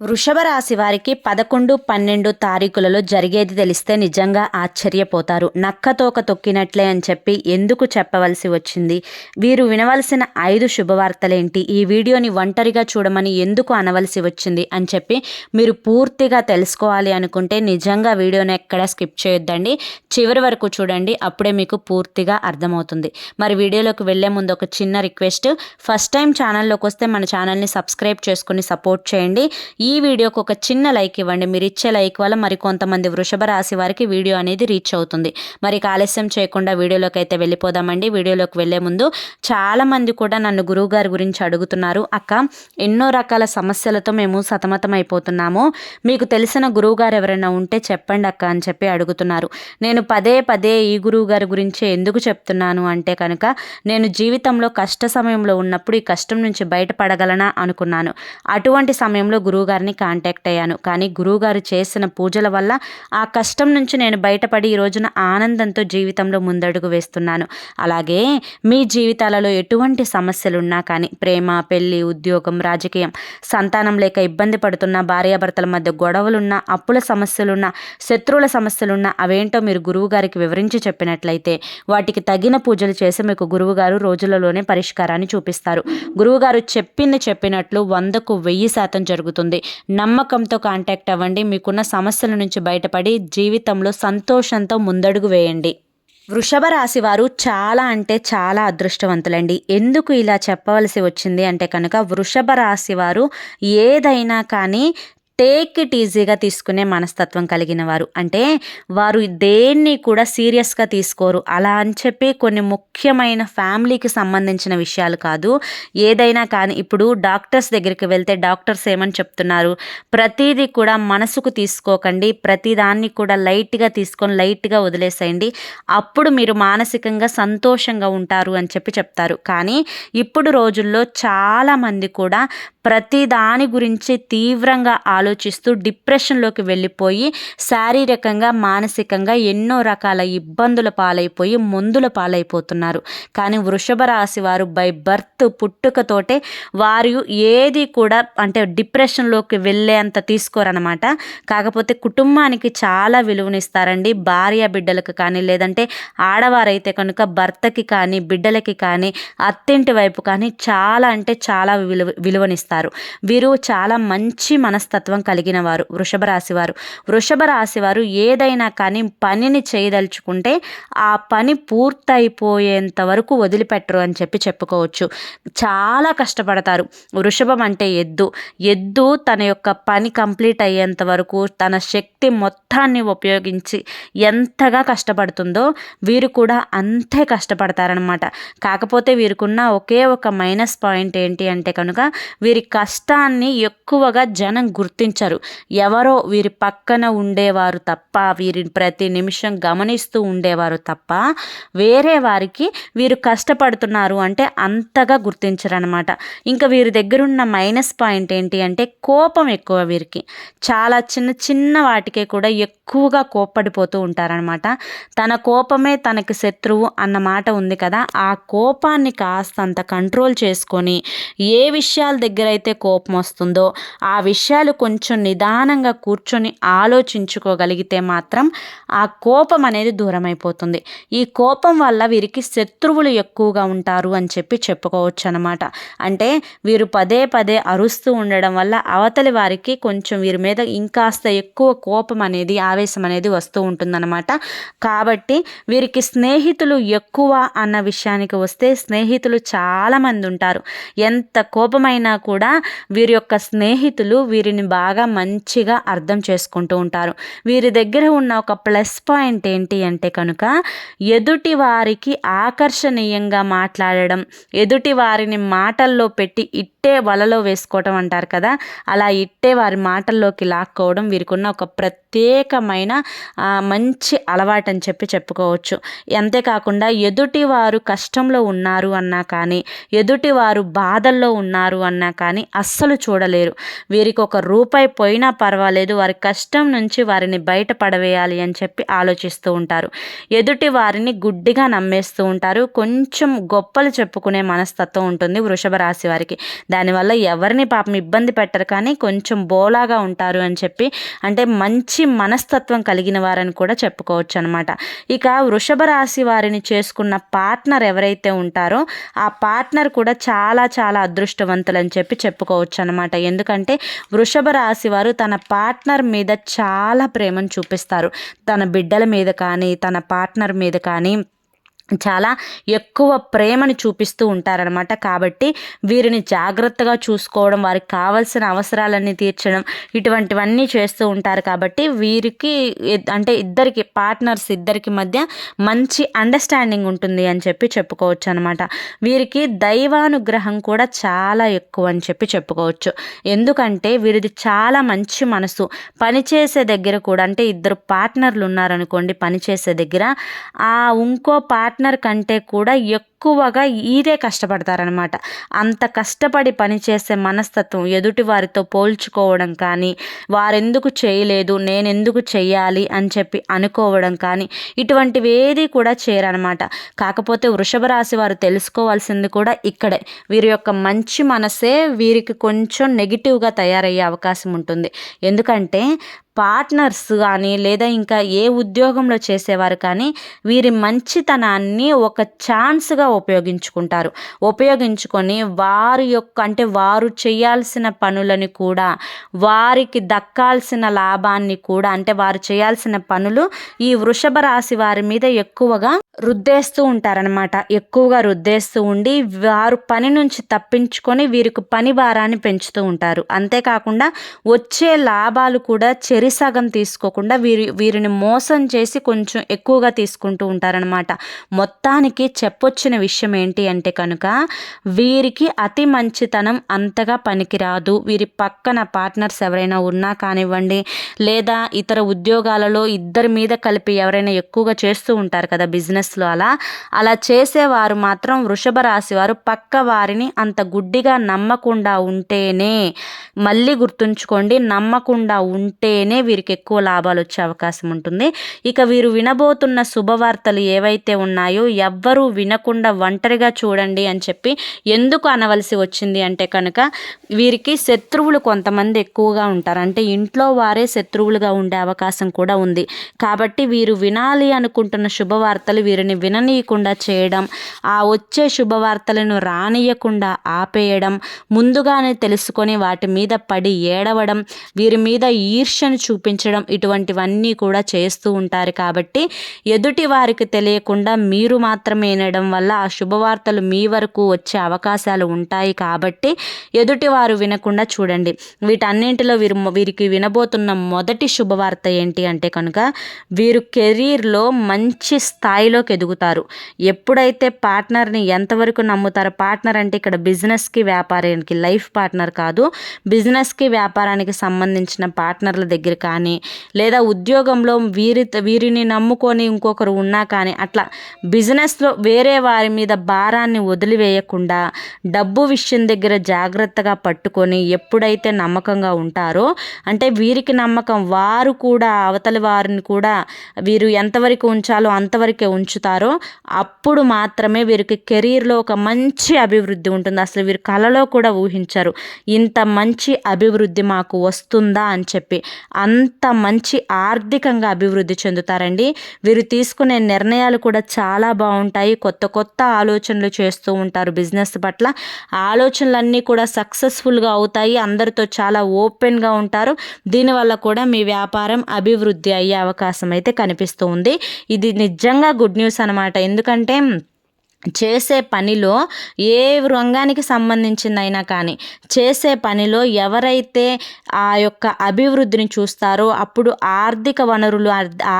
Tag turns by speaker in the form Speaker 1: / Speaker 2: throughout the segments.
Speaker 1: వృషభ రాశి వారికి పదకొండు పన్నెండు తారీఖులలో జరిగేది తెలిస్తే నిజంగా ఆశ్చర్యపోతారు. నక్కతోక తొక్కినట్లే అని చెప్పి ఎందుకు చెప్పవలసి వచ్చింది? వీరు వినవలసిన ఐదు శుభవార్తలేంటి? ఈ వీడియోని ఒంటరిగా చూడమని ఎందుకు అనవలసి వచ్చింది? అని చెప్పి మీరు పూర్తిగా తెలుసుకోవాలి అనుకుంటే నిజంగా వీడియోని ఎక్కడ స్కిప్ చేయొద్దండి. చివరి వరకు చూడండి అప్పుడే మీకు పూర్తిగా అర్థమవుతుంది. మరి వీడియోలోకి వెళ్ళే ముందు ఒక చిన్న రిక్వెస్ట్. ఫస్ట్ టైం ఛానల్లోకి వస్తే మన ఛానల్ని సబ్స్క్రైబ్ చేసుకుని సపోర్ట్ చేయండి. ఈ వీడియోకి ఒక చిన్న లైక్ ఇవ్వండి. మీరు ఇచ్చే లైక్ వల్ల మరి కొంతమంది వృషభ రాశి వారికి వీడియో అనేది రీచ్ అవుతుంది. మరి ఆలస్యం చేయకుండా వీడియోలోకి అయితే వెళ్ళిపోదామండి. వీడియోలోకి వెళ్ళే ముందు చాలామంది కూడా నన్ను గురువు గారి గురించి అడుగుతున్నారు. అక్క ఎన్నో రకాల సమస్యలతో మేము సతమతం అయిపోతున్నాము. మీకు తెలిసిన గురువు గారు ఎవరైనా ఉంటే చెప్పండి అక్క అని చెప్పి అడుగుతున్నారు. నేను పదే పదే ఈ గురువు గారి గురించి ఎందుకు చెప్తున్నాను అంటే కనుక నేను జీవితంలో కష్ట సమయంలో ఉన్నప్పుడు ఈ కష్టం నుంచి బయటపడగలనా అనుకున్నాను. అటువంటి సమయంలో గురువు గారిని కాంటాక్ట్ అయ్యాను. కానీ గురువుగారు చేసిన పూజల వల్ల ఆ కష్టం నుంచి నేను బయటపడి ఈ రోజున ఆనందంతో జీవితంలో ముందడుగు వేస్తున్నాను. అలాగే మీ జీవితాలలో ఎటువంటి సమస్యలు ఉన్నా కానీ ప్రేమ పెళ్ళి ఉద్యోగం రాజకీయం సంతానం లేక ఇబ్బంది పడుతున్న భార్యాభర్తల మధ్య గొడవలున్నా అప్పుల సమస్యలున్నా శత్రువుల సమస్యలున్నా అవేంటో మీరు గురువు గారికి వివరించి చెప్పినట్లయితే వాటికి తగిన పూజలు చేసి మీకు గురువుగారు రోజులలోనే పరిష్కారాన్ని చూపిస్తారు. గురువుగారు చెప్పింది చెప్పినట్లు వందకు వెయ్యి శాతం జరుగుతుంది. నమ్మకంతో కాంటాక్ట్ అవ్వండి. మీకున్న సమస్యల నుంచి బయటపడి జీవితంలో సంతోషంతో ముందడుగు వేయండి. వృషభ రాశి వారు చాలా అంటే చాలా అదృష్టవంతులండి. ఎందుకు ఇలా చెప్పవలసి వచ్చింది అంటే కనుక వృషభ రాశి వారు ఏదైనా కానీ టేక్ ఇట్ ఈజీగా తీసుకునే మనస్తత్వం కలిగిన వారు అంటే వారు దేన్ని కూడా సీరియస్గా తీసుకోరు. అలా అని చెప్పి కొన్ని ముఖ్యమైన ఫ్యామిలీకి సంబంధించిన విషయాలు కాదు. ఏదైనా కానీ ఇప్పుడు డాక్టర్స్ దగ్గరికి వెళ్తే డాక్టర్స్ ఏమని చెప్తున్నారు? ప్రతిదీ కూడా మనసుకు తీసుకోకండి. ప్రతిదాన్ని కూడా లైట్గా తీసుకొని లైట్గా వదిలేసేయండి. అప్పుడు మీరు మానసికంగా సంతోషంగా ఉంటారు అని చెప్పి చెప్తారు. కానీ ఇప్పుడు రోజుల్లో చాలామంది కూడా ప్రతి దాని గురించి తీవ్రంగా ఆలోచిస్తూ డిప్రెషన్లోకి వెళ్ళిపోయి శారీరకంగా మానసికంగా ఎన్నో రకాల ఇబ్బందుల పాలైపోయి మందుల పాలైపోతున్నారు. కానీ వృషభ రాశి వారు బై బర్త్ పుట్టుకతోటే వారు ఏది కూడా అంటే డిప్రెషన్లోకి వెళ్ళేంత తీసుకోరనమాట కాకపోతే కుటుంబానికి చాలా విలువనిస్తారండి. భార్య బిడ్డలకు కానీ లేదంటే ఆడవారైతే కనుక భర్తకి కానీ బిడ్డలకి కానీ అత్తింటి వైపు కానీ చాలా అంటే చాలా విలువ విలువనిస్తారు. వీరు చాలా మంచి మనస్తత్వం కలిగిన వారు వృషభ రాశివారు వృషభ రాశివారు ఏదైనా కానీ పనిని చేయదలుచుకుంటే ఆ పని పూర్తయిపోయేంత వరకు వదిలిపెట్టరు అని చెప్పి చెప్పుకోవచ్చు. చాలా కష్టపడతారు. వృషభం అంటే ఎద్దు. ఎద్దు తన యొక్క పని కంప్లీట్ అయ్యేంత వరకు తన శక్తి మొత్తాన్ని ఉపయోగించి ఎంతగా కష్టపడుతుందో వీరు కూడా అంతే కష్టపడతారనమాట కాకపోతే వీరికున్న ఒకే ఒక మైనస్ పాయింట్ ఏంటి అంటే కనుక వీరి కష్టాన్ని ఎక్కువగా జనం గుర్తించరు ఎవరో వీరి పక్కన ఉండేవారు తప్ప వీరిని ప్రతి నిమిషం గమనిస్తూ ఉండేవారు తప్ప వేరే వారికి వీరు కష్టపడుతున్నారు అంటే అంతగా గుర్తించరనమాట ఇంకా వీరి దగ్గరున్న మైనస్ పాయింట్ ఏంటి అంటే కోపం ఎక్కువ వీరికి. చాలా చిన్న చిన్న వాటికే కూడా ఎక్కువగా కోప్పడిపోతూ ఉంటారనమాట తన కోపమే తనకి శత్రువు అన్న మాట ఉంది కదా ఆ కోపాన్ని కాస్తంత కంట్రోల్ చేసుకొని ఏ విషయాల దగ్గర అయితే కోపం వస్తుందో ఆ విషయాలు కొంచెం కొంచెం నిదానంగా కూర్చొని ఆలోచించుకోగలిగితే మాత్రం ఆ కోపం అనేది దూరం అయిపోతుంది ఈ కోపం వల్ల వీరికి శత్రువులు ఎక్కువగా ఉంటారు అని చెప్పి చెప్పుకోవచ్చు అనమాట అంటే వీరు పదే పదే అరుస్తూ ఉండడం వల్ల అవతలి వారికి కొంచెం వీరి మీద ఇంకాస్త ఎక్కువ కోపం అనేది ఆవేశం అనేది వస్తూ ఉంటుందన్నమాట. కాబట్టి వీరికి స్నేహితులు ఎక్కువ అన్న విషయానికి వస్తే స్నేహితులు చాలామంది ఉంటారు. ఎంత కోపమైనా కూడా వీరి యొక్క స్నేహితులు వీరిని బాగా బాగా మంచిగా అర్థం చేసుకుంటూ ఉంటారు. వీరి దగ్గర ఉన్న ఒక ప్లస్ పాయింట్ ఏంటి అంటే కనుక ఎదుటి వారికి ఆకర్షణీయంగా మాట్లాడడం ఎదుటి వారిని మాటల్లో పెట్టి ఇట్టే వలలో వేసుకోవటం అంటారు కదా అలా ఇట్టే వారి మాటల్లోకి లాక్కోవడం వీరికి ఉన్న ఒక ప్రత్యేకమైన మంచి అలవాటు అని చెప్పి చెప్పుకోవచ్చు. అంతేకాకుండా ఎదుటి వారు కష్టంలో ఉన్నారు అన్నా కానీ ఎదుటి వారు బాధల్లో ఉన్నారు అన్నా కానీ అస్సలు చూడలేరు. వీరికి ఒక రూప రూపాయి పోయినా పర్వాలేదు వారి కష్టం నుంచి వారిని బయట పడవేయాలి అని చెప్పి ఆలోచిస్తూ ఉంటారు. ఎదుటి వారిని గుడ్డిగా నమ్మేస్తూ ఉంటారు. కొంచెం గొప్పలు చెప్పుకునే మనస్తత్వం ఉంటుంది వృషభ రాశి వారికి. దానివల్ల ఎవరిని పాపం ఇబ్బంది పెట్టరు కానీ కొంచెం బోలాగా ఉంటారు అని చెప్పి అంటే మంచి మనస్తత్వం కలిగిన వారని కూడా చెప్పుకోవచ్చు అనమాట ఇక వృషభ రాశి వారిని చేసుకున్న పార్ట్నర్ ఎవరైతే ఉంటారో ఆ పార్ట్నర్ కూడా చాలా చాలా అదృష్టవంతులు అని చెప్పి చెప్పుకోవచ్చు అనమాట ఎందుకంటే వృషభ రాశి వారు తన పార్ట్నర్ మీద చాలా ప్రేమను చూపిస్తారు. తన బిడ్డల మీద కానీ తన పార్ట్నర్ మీద కానీ చాలా ఎక్కువ ప్రేమను చూపిస్తూ ఉంటారనమాట కాబట్టి వీరిని జాగ్రత్తగా చూసుకోవడం వారికి కావాల్సిన అవసరాలన్నీ తీర్చడం ఇటువంటివన్నీ చేస్తూ ఉంటారు. కాబట్టి వీరికి అంటే ఇద్దరికి పార్ట్నర్స్ ఇద్దరికి మధ్య మంచి అండర్స్టాండింగ్ ఉంటుంది అని చెప్పి చెప్పుకోవచ్చు అనమాట వీరికి దైవానుగ్రహం కూడా చాలా ఎక్కువ అని చెప్పి చెప్పుకోవచ్చు. ఎందుకంటే వీరిది చాలా మంచి మనసు. పనిచేసే దగ్గర కూడా అంటే ఇద్దరు పార్ట్నర్లు ఉన్నారనుకోండి పనిచేసే దగ్గర ఆ ఇంకో పార్ట్ పార్ట్నర్ కంటే కూడా ఎక్కువగా ఈరే కష్టపడతారనమాట అంత కష్టపడి పనిచేసే మనస్తత్వం ఎదుటి వారితో పోల్చుకోవడం కానీ వారెందుకు చేయలేదు నేనెందుకు చేయాలి చెయ్యాలి అని చెప్పి అనుకోవడం కానీ ఇటువంటివి ఏది కూడా చేయరనమాట కాకపోతే వృషభ రాశి వారు తెలుసుకోవాల్సింది కూడా ఇక్కడే. వీరి యొక్క మంచి మనసే వీరికి కొంచెం నెగిటివ్గా తయారయ్యే అవకాశం ఉంటుంది. ఎందుకంటే పార్ట్నర్స్ కానీ లేదా ఇంకా ఏ ఉద్యోగంలో చేసేవారు కానీ వీరి మంచితనాన్ని ఒక ఛాన్స్గా ఉపయోగించుకుంటారు. ఉపయోగించుకొని వారి యొక్క అంటే వారు చేయాల్సిన పనులని కూడా వారికి దక్కాల్సిన లాభాన్ని కూడా అంటే వారు చేయాల్సిన పనులు ఈ వృషభ రాశి వారి మీద ఎక్కువగా రుద్దేస్తూ ఉంటారనమాట ఎక్కువగా రుద్దేస్తూ ఉండి వారు పని నుంచి తప్పించుకొని వీరికి పని భారాన్ని పెంచుతూ ఉంటారు. అంతేకాకుండా వచ్చే లాభాలు కూడా చెరిసగం తీసుకోకుండా వీరి వీరిని మోసం చేసి కొంచెం ఎక్కువగా తీసుకుంటూ ఉంటారనమాట మొత్తానికి చెప్పొచ్చిన విషయం ఏంటి అంటే కనుక వీరికి అతి మంచితనం అంతగా పనికిరాదు. వీరి పక్కన పార్ట్నర్స్ ఎవరైనా ఉన్నా కానివ్వండి లేదా ఇతర ఉద్యోగాలలో ఇద్దరి మీద కలిపి ఎవరైనా ఎక్కువగా చేస్తూ ఉంటారు కదా బిజినెస్ బిజినెస్లో అలా. అలా చేసేవారు మాత్రం వృషభ రాశి వారు పక్క వారిని అంత గుడ్డిగా నమ్మకుండా ఉంటేనే మళ్ళీ గుర్తుంచుకోండి నమ్మకుండా ఉంటేనే వీరికి ఎక్కువ లాభాలు వచ్చే అవకాశం ఉంటుంది. ఇక వీరు వినబోతున్న శుభవార్తలు ఏవైతే ఉన్నాయో ఎవ్వరూ వినకుండా ఒంటరిగా చూడండి అని చెప్పి ఎందుకు అనవలసి వచ్చింది అంటే కనుక వీరికి శత్రువులు కొంతమంది ఎక్కువగా ఉంటారు. అంటే ఇంట్లో వారే శత్రువులుగా ఉండే అవకాశం కూడా ఉంది. కాబట్టి వీరు వినాలి అనుకుంటున్న శుభవార్తలు వీరు వీరిని విననీయకుండా చేయడం ఆ వచ్చే శుభవార్తలను రానియకుండా ఆపేయడం ముందుగానే తెలుసుకొని వాటి మీద పడి ఏడవడం వీరి మీద ఈర్ష్యను చూపించడం ఇటువంటివన్నీ కూడా చేస్తూ ఉంటారు. కాబట్టి ఎదుటి వారికి తెలియకుండా మీరు మాత్రమే వినడం వల్ల ఆ శుభవార్తలు మీ వరకు వచ్చే అవకాశాలు ఉంటాయి. కాబట్టి ఎదుటివారు వినకుండా చూడండి. వీటన్నింటిలో వీరు వీరికి వినబోతున్న మొదటి శుభవార్త ఏంటి అంటే కనుక వీరు కెరీర్లో మంచి స్థాయిలో స్థాయిలోకి ఎదుగుతారు ఎప్పుడైతే పార్ట్నర్ని ఎంతవరకు నమ్ముతారో పార్ట్నర్ అంటే ఇక్కడ బిజినెస్కి వ్యాపారానికి లైఫ్ పార్ట్నర్ కాదు బిజినెస్కి వ్యాపారానికి సంబంధించిన పార్ట్నర్ల దగ్గర కానీ లేదా ఉద్యోగంలో వీరి వీరిని నమ్ముకొని ఇంకొకరు ఉన్నా కానీ అట్లా బిజినెస్లో వేరే వారి మీద భారాన్ని వదిలివేయకుండా డబ్బు విషయం దగ్గర జాగ్రత్తగా పట్టుకొని ఎప్పుడైతే నమ్మకంగా ఉంటారో అంటే వీరికి నమ్మకం వారు కూడా అవతలి వారిని కూడా వీరు ఎంతవరకు ఉంచాలో అంతవరకే ఉంచు ఉంచుతారో అప్పుడు మాత్రమే వీరికి కెరీర్లో ఒక మంచి అభివృద్ధి ఉంటుంది. అసలు వీరు కళలో కూడా ఊహించరు. ఇంత మంచి అభివృద్ధి మాకు వస్తుందా అని చెప్పి అంత మంచి ఆర్థికంగా అభివృద్ధి చెందుతారండి. వీరు తీసుకునే నిర్ణయాలు కూడా చాలా బాగుంటాయి. కొత్త కొత్త ఆలోచనలు చేస్తూ ఉంటారు బిజినెస్ పట్ల. ఆలోచనలన్నీ కూడా సక్సెస్ఫుల్గా అవుతాయి. అందరితో చాలా ఓపెన్గా ఉంటారు. దీనివల్ల కూడా మీ వ్యాపారం అభివృద్ధి అయ్యే అవకాశం అయితే కనిపిస్తూ ఉంది. ఇది నిజంగా గుడ్ న్యూస్ న్యూస్ అనమాట ఎందుకంటే చేసే పనిలో ఏ రంగానికి సంబంధించిందైనా కానీ చేసే పనిలో ఎవరైతే ఆ యొక్క అభివృద్ధిని చూస్తారో అప్పుడు ఆర్థిక వనరులు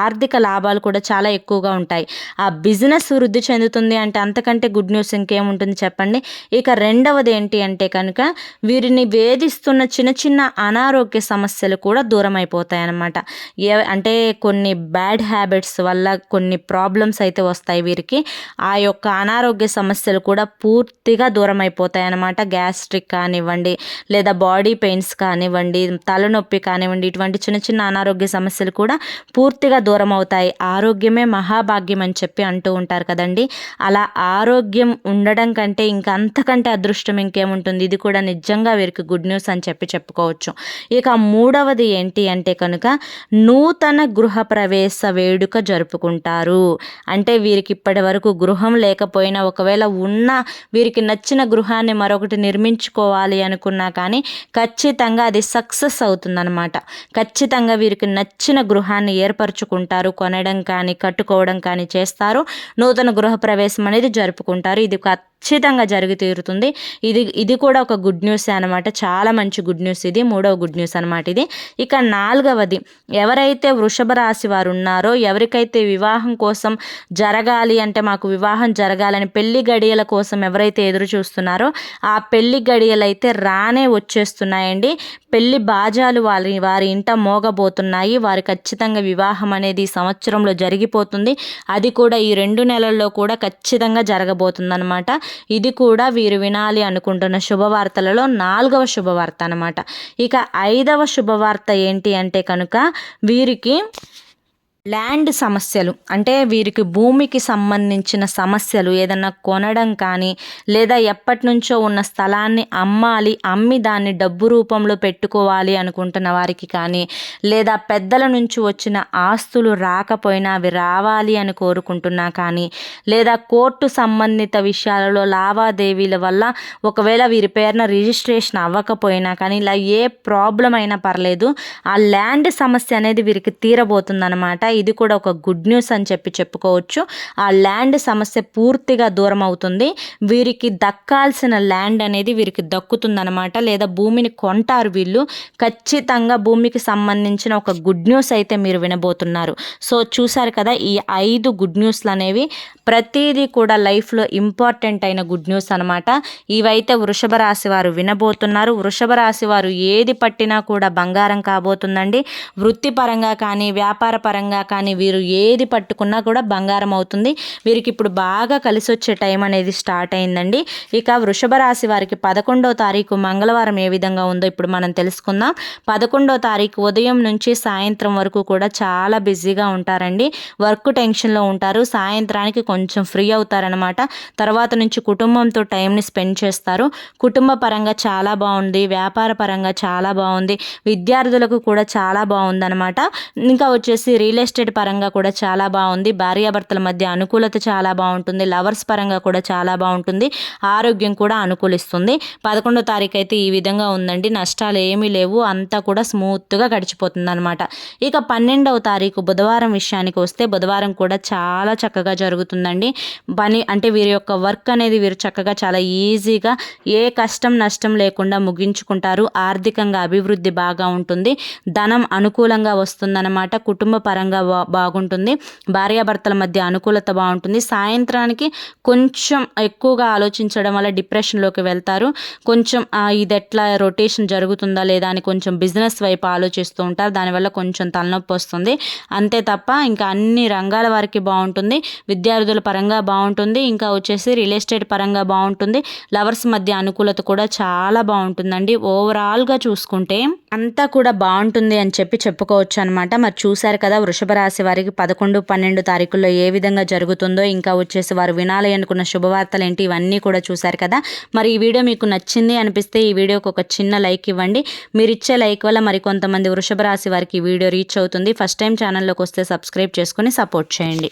Speaker 1: ఆర్థిక లాభాలు కూడా చాలా ఎక్కువగా ఉంటాయి. ఆ బిజినెస్ వృద్ధి చెందుతుంది అంటే అంతకంటే గుడ్ న్యూస్ ఇంకేముంటుంది చెప్పండి? ఇక రెండవది ఏంటి అంటే కనుక వీరిని వేధిస్తున్న చిన్న చిన్న అనారోగ్య సమస్యలు కూడా దూరం అయిపోతాయి అన్నమాట ఏ అంటే కొన్ని బ్యాడ్ హ్యాబిట్స్ వల్ల కొన్ని ప్రాబ్లమ్స్ అయితే వస్తాయి వీరికి. ఆ యొక్క అనారోగ్య సమస్యలు కూడా పూర్తిగా దూరం అయిపోతాయి అన్నమాట గ్యాస్ట్రిక్ కానివ్వండి లేదా బాడీ పెయిన్స్ కానివ్వండి తలనొప్పి కానివ్వండి ఇటువంటి చిన్న చిన్న అనారోగ్య సమస్యలు కూడా పూర్తిగా దూరం అవుతాయి ఆరోగ్యమే మహాభాగ్యం అని చెప్పి అంటూ ఉంటారు కదండి. అలా ఆరోగ్యం ఉండడం కంటే ఇంకా అంతకంటే అదృష్టం ఇంకేముంటుంది? ఇది కూడా నిజంగా వీరికి గుడ్ న్యూస్ అని చెప్పి చెప్పుకోవచ్చు. ఇక మూడవది ఏంటి అంటే కనుక నూతన గృహ ప్రవేశ వేడుక జరుపుకుంటారు. అంటే వీరికి ఇప్పటి వరకు గృహం లేకపోయినా ఒకవేళ ఉన్న వీరికి నచ్చిన గృహాన్ని మరొకటి నిర్మించుకోవాలి అనుకున్నా కానీ ఖచ్చితంగా అది సక్సెస్ అవుతుందన్నమాట. ఖచ్చితంగా వీరికి నచ్చిన గృహాన్ని ఏర్పరచుకుంటారు కొనడం కానీ కట్టుకోవడం కానీ చేస్తారు. నూతన గృహప్రవేశం అనేది జరుపుకుంటారు. ఇది ఖచ్చితంగా జరిగి తీరుతుంది. ఇది ఇది కూడా ఒక గుడ్ న్యూస్ అనమాట చాలా మంచి గుడ్ న్యూస్ ఇది. మూడవ గుడ్ న్యూస్ అనమాట ఇది. ఇక నాలుగవది. ఎవరైతే వృషభ రాశి వారు ఉన్నారో ఎవరికైతే వివాహం కోసం జరగాలి అంటే మాకు వివాహం జరగాలని పెళ్ళి గడియల కోసం ఎవరైతే ఎదురు చూస్తున్నారో ఆ పెళ్ళి గడియలు అయితే రానే వచ్చేస్తున్నాయండి. పెళ్ళి బాజాలు వారి వారి ఇంట మోగబోతున్నాయి. వారి ఖచ్చితంగా వివాహం అనేది సంవత్సరంలో జరిగిపోతుంది. అది కూడా ఈ రెండు నెలల్లో కూడా ఖచ్చితంగా జరగబోతుందన్నమాట. ఇది కూడా వీరు వినాలి అనుకుంటున్న శుభవార్తలలో నాలుగవ శుభవార్త అనమాట ఇక ఐదవ శుభవార్త ఏంటి అంటే కనుక వీరికి ల్యాండ్ సమస్యలు అంటే వీరికి భూమికి సంబంధించిన సమస్యలు ఏదన్నా కొనడం కానీ లేదా ఎప్పటి నుంచో ఉన్న స్థలాన్ని అమ్మాలి అమ్మి దాన్ని డబ్బు రూపంలో పెట్టుకోవాలి అనుకుంటున్న వారికి కానీ లేదా పెద్దల నుంచి వచ్చిన ఆస్తులు రాకపోయినా అవి రావాలి అని కోరుకుంటున్నా కానీ లేదా కోర్టు సంబంధిత విషయాలలో లావాదేవీల వల్ల ఒకవేళ వీరి పేరున రిజిస్ట్రేషన్ అవ్వకపోయినా కానీ ఇలా ఏ ప్రాబ్లం అయినా పర్లేదు ఆ ల్యాండ్ సమస్య అనేది వీరికి తీరబోతుందన్నమాట. ఇది కూడా ఒక గుడ్ న్యూస్ అని చెప్పి చెప్పుకోవచ్చు. ఆ ల్యాండ్ సమస్య పూర్తిగా దూరం అవుతుంది. వీరికి దక్కాల్సిన ల్యాండ్ అనేది వీరికి దక్కుతుందనమాట లేదా భూమిని కొంటారు వీళ్ళు. ఖచ్చితంగా భూమికి సంబంధించిన ఒక గుడ్ న్యూస్ అయితే మీరు వినబోతున్నారు. సో చూసారు కదా ఈ ఐదు గుడ్ న్యూస్లు అనేవి ప్రతిదీ కూడా లైఫ్లో ఇంపార్టెంట్ అయిన గుడ్ న్యూస్ అనమాట ఇవైతే వృషభ రాశి వారు వినబోతున్నారు. వృషభ రాశి వారు ఏది పట్టినా కూడా బంగారం కాబోతుందండి. వృత్తిపరంగా కానీ వ్యాపార పరంగా కానీ వీరు ఏది పట్టుకున్నా కూడా బంగారం అవుతుంది. వీరికి ఇప్పుడు బాగా కలిసి వచ్చే టైం అనేది స్టార్ట్ అయిందండి. ఇక వృషభ రాశి వారికి పదకొండో తారీఖు మంగళవారం ఏ విధంగా ఉందో ఇప్పుడు మనం తెలుసుకుందాం. పదకొండో తారీఖు ఉదయం నుంచి సాయంత్రం వరకు కూడా చాలా బిజీగా ఉంటారండి. వర్క్ టెన్షన్లో ఉంటారు. సాయంత్రానికి కొంచెం కొంచెం ఫ్రీ అవుతారనమాట తర్వాత నుంచి కుటుంబంతో టైంని స్పెండ్ చేస్తారు. కుటుంబ పరంగా చాలా బాగుంది. వ్యాపార పరంగా చాలా బాగుంది. విద్యార్థులకు కూడా చాలా బాగుందనమాట ఇంకా వచ్చేసి రియల్ ఎస్టేట్ పరంగా కూడా చాలా బాగుంది. భార్యాభర్తల మధ్య అనుకూలత చాలా బాగుంటుంది. లవర్స్ పరంగా కూడా చాలా బాగుంటుంది. ఆరోగ్యం కూడా అనుకూలిస్తుంది. పదకొండో తారీఖు అయితే ఈ విధంగా ఉందండి. నష్టాలు ఏమీ లేవు. అంతా కూడా స్మూత్గా గడిచిపోతుంది అనమాట ఇక పన్నెండవ తారీఖు బుధవారం విషయానికి వస్తే బుధవారం కూడా చాలా చక్కగా జరుగుతుంది. జరుగుతుందండి పని అంటే వీరి యొక్క వర్క్ అనేది వీరు చక్కగా చాలా ఈజీగా ఏ కష్టం నష్టం లేకుండా ముగించుకుంటారు. ఆర్థికంగా అభివృద్ధి బాగా ఉంటుంది. ధనం అనుకూలంగా వస్తుందన్నమాట. కుటుంబ పరంగా బాగుంటుంది. భార్యాభర్తల మధ్య అనుకూలత బాగుంటుంది. సాయంత్రానికి కొంచెం ఎక్కువగా ఆలోచించడం వల్ల డిప్రెషన్లోకి వెళ్తారు. కొంచెం ఇది ఎట్లా రొటేషన్ జరుగుతుందా లేదా అని కొంచెం బిజినెస్ వైపు ఆలోచిస్తూ ఉంటారు. దానివల్ల కొంచెం తలనొప్పి వస్తుంది. అంతే తప్ప ఇంకా అన్ని రంగాల వారికి బాగుంటుంది. విద్యార్థుల పరంగా బాగుంటుంది ఇంకా వచ్చేసి రియల్ ఎస్టేట్ పరంగా బాగుంటుంది. లవర్స్ మధ్య అనుకూలత కూడా చాలా బాగుంటుందండి. ఓవరాల్గా చూసుకుంటే అంతా కూడా బాగుంటుంది అని చెప్పి చెప్పుకోవచ్చు అనమాట మరి చూశారు కదా వృషభ రాశి వారికి పదకొండు పన్నెండు తారీఖుల్లో ఏ విధంగా జరుగుతుందో ఇంకా వచ్చేసి వారు వినాలి అనుకున్న శుభవార్తలు ఏంటి ఇవన్నీ కూడా చూశారు కదా. మరి ఈ వీడియో మీకు నచ్చింది అనిపిస్తే ఈ వీడియోకి ఒక చిన్న లైక్ ఇవ్వండి. మీరు ఇచ్చే లైక్ వల్ల మరి కొంతమంది వృషభ రాశి వారికి ఈ వీడియో రీచ్ అవుతుంది. ఫస్ట్ టైం ఛానల్లోకి వస్తే సబ్స్క్రైబ్ చేసుకుని సపోర్ట్ చేయండి.